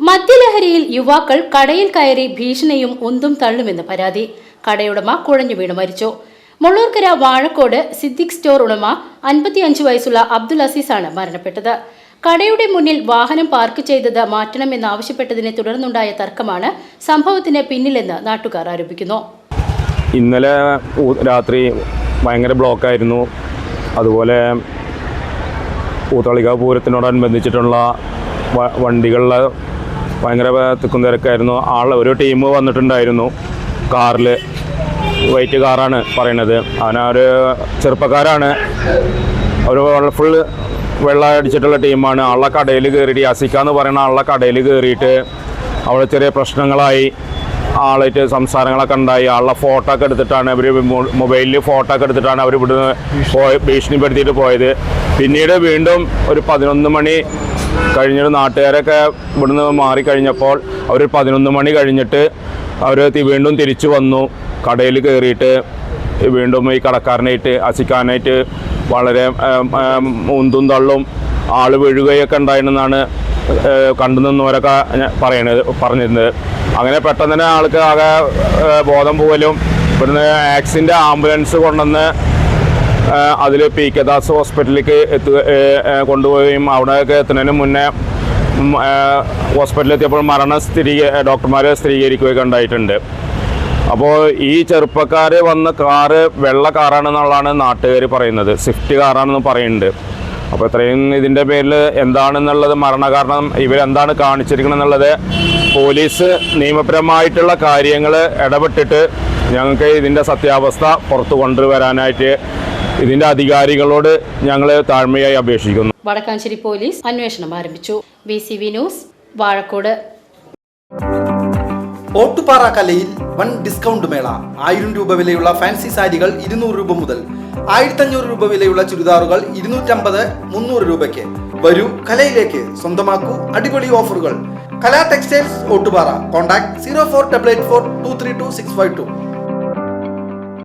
മദ്യലഹരിയിൽ യുവാക്കൾ കടയിൽ കയറി ഭീഷണിയും ഒന്നും തള്ളുമെന്ന് പരാതി. കടയുടമ കുഴഞ്ഞു വീണ് മരിച്ചു. മുള്ളൂർക്കര വാഴക്കോട് സിദ്ദിഖ് സ്റ്റോർ ഉടമ അൻപത്തിയഞ്ച് വയസ്സുള്ള അബ്ദുൽ അസീസാണ് മരണപ്പെട്ടത്. കടയുടെ മുന്നിൽ വാഹനം പാർക്ക് ചെയ്തത് മാറ്റണമെന്നാവശ്യപ്പെട്ടതിനെ തുടർന്നുണ്ടായ തർക്കമാണ് സംഭവത്തിന് പിന്നിലെന്ന് നാട്ടുകാർ ആരോപിക്കുന്നു. ഇന്നലെ രാത്രി ഭയങ്കര ബ്ലോക്കായിരുന്നു. അതുപോലെ പൂത്തളിക പൂരത്തിനോടനുബന്ധിച്ചിട്ടുള്ള വണ്ടികളിലെ ഭയങ്കര തിക്കും തിരക്കായിരുന്നു ആൾ ഒരു ടീം വന്നിട്ടുണ്ടായിരുന്നു. കാറിൽ വൈറ്റ് കാറാണ് പറയണത്. അവനൊരു ചെറുപ്പക്കാരാണ്. ഒരു ഫുൾ വെള്ളം അടിച്ചിട്ടുള്ള ടീമാണ് ആളെ കടയിൽ കയറിയിട്ട് യാസിക്ക എന്ന് പറയുന്ന ആളെ കടയിൽ കയറിയിട്ട് അവിടെ ചെറിയ പ്രശ്നങ്ങളായി. ആളായിട്ട് സംസാരങ്ങളൊക്കെ ഉണ്ടായി. ആളുടെ ഫോട്ടോ ഒക്കെ എടുത്തിട്ടാണ് അവർ മൊബൈലിൽ ഫോട്ടോ ഒക്കെ എടുത്തിട്ടാണ് അവർ ഇവിടുന്ന് പോയ ഭീഷണിപ്പെടുത്തിയിട്ട് പോയത്. പിന്നീട് വീണ്ടും ഒരു പതിനൊന്ന് മണി കഴിഞ്ഞിട്ട് നാട്ടുകാരൊക്കെ ഇവിടുന്ന് മാറിക്കഴിഞ്ഞപ്പോൾ അവർ പതിനൊന്ന് മണി കഴിഞ്ഞിട്ട് അവർ വീണ്ടും തിരിച്ചു വന്നു. കടയിൽ കയറിയിട്ട് വീണ്ടും ഈ കടക്കാരനായിട്ട് അസിക്കാനായിട്ട് വളരെ ഉന്തും തള്ളും ആൾ വീഴുകയൊക്കെ ഉണ്ടായിരുന്നെന്നാണ് കണ്ടു നിന്നവരൊക്കെ പറയണത് പറഞ്ഞിരുന്നത്. അങ്ങനെ പെട്ടെന്ന് തന്നെ ആൾക്ക് ആകെ ബോധം പോലും ഇവിടുന്ന് ആക്സിന്റെ ആംബുലൻസ് കൊണ്ടുവന്ന് അതിൽ പി കെ ദാസ് ഹോസ്പിറ്റലിലേക്ക് എത്തുക കൊണ്ടുപോവുകയും അവിടെയൊക്കെ എത്തുന്നതിന് മുന്നേ ഹോസ്പിറ്റലിലെത്തിയപ്പോൾ മരണം സ്ഥിരീക ഡോക്ടർമാർ സ്ഥിരീകരിക്കുകയൊക്കെ ഉണ്ടായിട്ടുണ്ട്. അപ്പോൾ ഈ ചെറുപ്പക്കാർ വന്ന കാറ് വെള്ള കാറാണെന്നുള്ളതാണ് നാട്ടുകാർ പറയുന്നത്. സ്വിഫ്റ്റ് കാറാണെന്ന് പറയുന്നുണ്ട്. അപ്പോൾ ഇത്രയും ഇതിന്റെ പേരിൽ എന്താണെന്നുള്ളത് മരണകാരണം ഇവരെന്താണ് കാണിച്ചിരിക്കണം എന്നുള്ളത് പോലീസ് നിയമപരമായിട്ടുള്ള കാര്യങ്ങൾ ഇടപെട്ടിട്ട് ഞങ്ങൾക്ക് ഇതിന്റെ സത്യാവസ്ഥ പുറത്തു കൊണ്ടുവരാനായിട്ട് ഇതിന്റെ അധികാരികളോട് ഞങ്ങൾ താഴ്മയായി അപേക്ഷിക്കുന്നു. വടക്കാഞ്ചേരി പോലീസ് അന്വേഷണം ആരംഭിച്ചു. B C V news Vazhakkode. Ottupara കലയിൽ വൺ ഡിസ്കൗണ്ട് മേള. ആയിരം രൂപ വിലയുള്ള ഫാൻസി സാരികൾ ഇരുന്നൂറ് രൂപ മുതൽ ആയിരത്തഞ്ഞൂറ് രൂപ വിലയുള്ള ചുരിദാറുകൾ ഇരുന്നൂറ്റമ്പത് മുന്നൂറ് രൂപയ്ക്ക്. വരൂ കലയിലേക്ക്. സ്വന്തമാക്കൂ അടിപൊളി ഓഫറുകൾ. Kala textiles Ottupara. Contact zero four double eight four two three two six five two.